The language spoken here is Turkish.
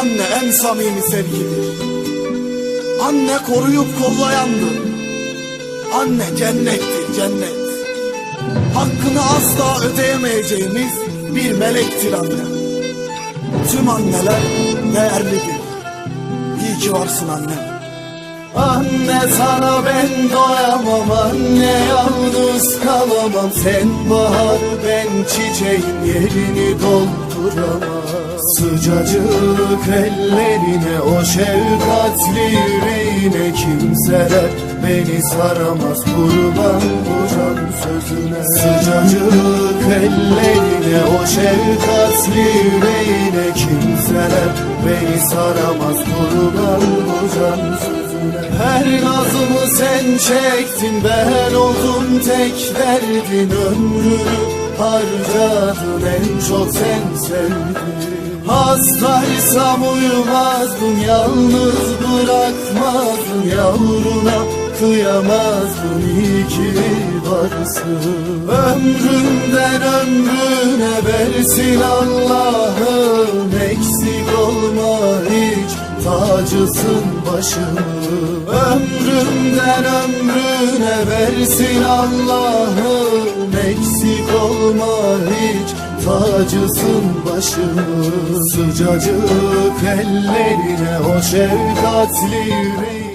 Anne en samimi sevgidir. Anne koruyup kollayandır. Anne cennettir cennet. Hakkını asla ödeyemeyeceğimiz bir melektir anne. Tüm anneler değerlidir. İyi ki varsın annem. Anne sana ben doyamam kalamam Sen bahar ben çiçeğin yerini dolduramam. Sıcacık ellerine o şefkatli yüreğine Kimseler beni saramaz kurban bu can sözüne. Sıcacık ellerine o şefkatli yüreğine Kimseler beni saramaz. Kurban bu her nazımı sen çektin ben oldum tek derdin. Ömrünü harcadın en çok sen sevdin. Hastaysam uyumazdın yalnız bırakmazdın. Yavruna kıyamazdın iyi ki varsın. Ömrümden ömrüne versin Allah'ım. Eksik olma hiç tacısın başımı Ömrümden ömrüne versin Allah'ım. Eksik olma hiç tacısın başımı Sıcacık ellerine o şefkatli yüreği